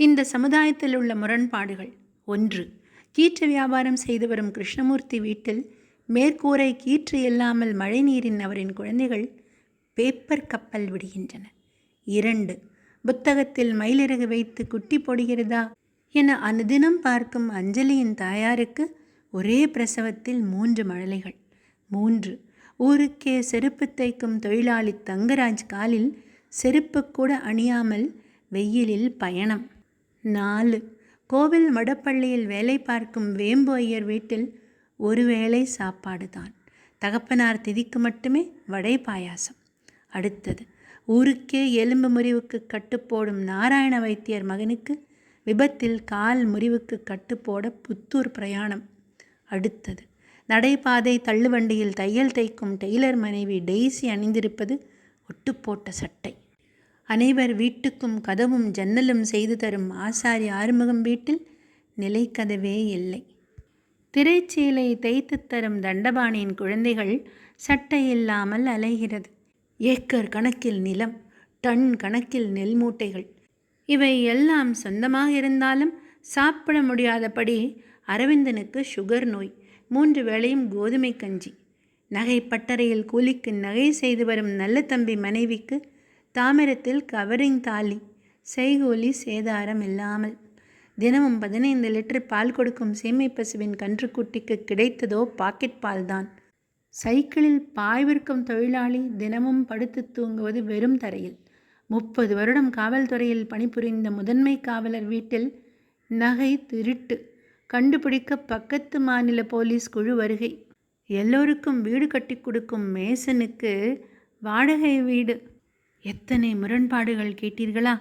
இந்த சமுதாயத்தில் உள்ள முரண்பாடுகள். ஒன்று கீற்று வியாபாரம் செய்து வரும் கிருஷ்ணமூர்த்தி வீட்டில் மேற்கூரை கீற்று இல்லாமல் மழைநீரின் அவரின் குழந்தைகள் பேப்பர் கப்பல் விடுகின்றன. இரண்டு புத்தகத்தில் மயிலிறகு வைத்து குட்டி போடுகிறதா என அனுதினம் பார்க்கும் அஞ்சலியின் தாயாருக்கு ஒரே பிரசவத்தில் மூன்று மழலைகள். மூன்று ஊருக்கே செருப்பு தைக்கும் தொழிலாளி தங்கராஜ் காலில் செருப்பு கூட அணியாமல் வெயிலில் பயணம். நாலு. கோவில் மடப்பள்ளியில் வேலை பார்க்கும் வேம்பு ஐயர் வீட்டில் ஒருவேளை சாப்பாடு தான். தகப்பனார் திதிக்கு மட்டுமே வடை பாயாசம். அடுத்தது ஊருக்கே எலும்பு முறிவுக்கு கட்டுப்போடும் நாராயண வைத்தியர் மகனுக்கு விபத்தில் கால் முறிவுக்கு கட்டுப்போட புத்தூர் பிரயாணம். அடுத்தது நடைபாதை தள்ளுவண்டியில் தையல் தைக்கும் டெய்லர் மனைவி டெய்ஸி அணிந்திருப்பது ஒட்டுப்போட்ட சட்டை. அனைவர் வீட்டுக்கும் கதவும் ஜன்னலும் செய்து தரும் ஆசாரி ஆறுமுகம் வீட்டில் நிலைக்கதவே இல்லை. திரைச்சீலை தைத்து தரும் தண்டபாணியின் குழந்தைகள் சட்டை இல்லாமல் அலைகிறது. ஏக்கர் கணக்கில் நிலம் டன் கணக்கில் நெல் மூட்டைகள். இவை எல்லாம் சொந்தமாக இருந்தாலும் சாப்பிட முடியாதபடி அரவிந்தனுக்கு சுகர் நோய் மூன்று வேளையும் கோதுமை கஞ்சி. நகை பட்டறையில் கூலிக்கு நகை செய்து வரும் நல்ல தம்பி மனைவிக்கு தாமிரத்தில் கவரிங் தாலி செய்கூலி சேதாரம் இல்லாமல். தினமும் பதினைந்து லிட்டர் பால் கொடுக்கும் சீமை பசுவின் கன்றுக்குட்டிக்கு கிடைத்ததோ பாக்கெட் பால்தான் சைக்கிளில் பாய் விற்கும் தொழிலாளி தினமும் படுத்து தூங்குவது வெறும் தரையில். முப்பது வருடம் காவல்துறையில் பணிபுரிந்த முதன்மை காவலர் வீட்டில் நகை திருட்டு கண்டுபிடிக்க பக்கத்து மாநில போலீஸ் குழு வருகை. எல்லோருக்கும் வீடு கட்டி கொடுக்கும் மேசனுக்கு வாடகை வீடு. எத்தனை முரண்பாடுகள் கேட்டீர்களா?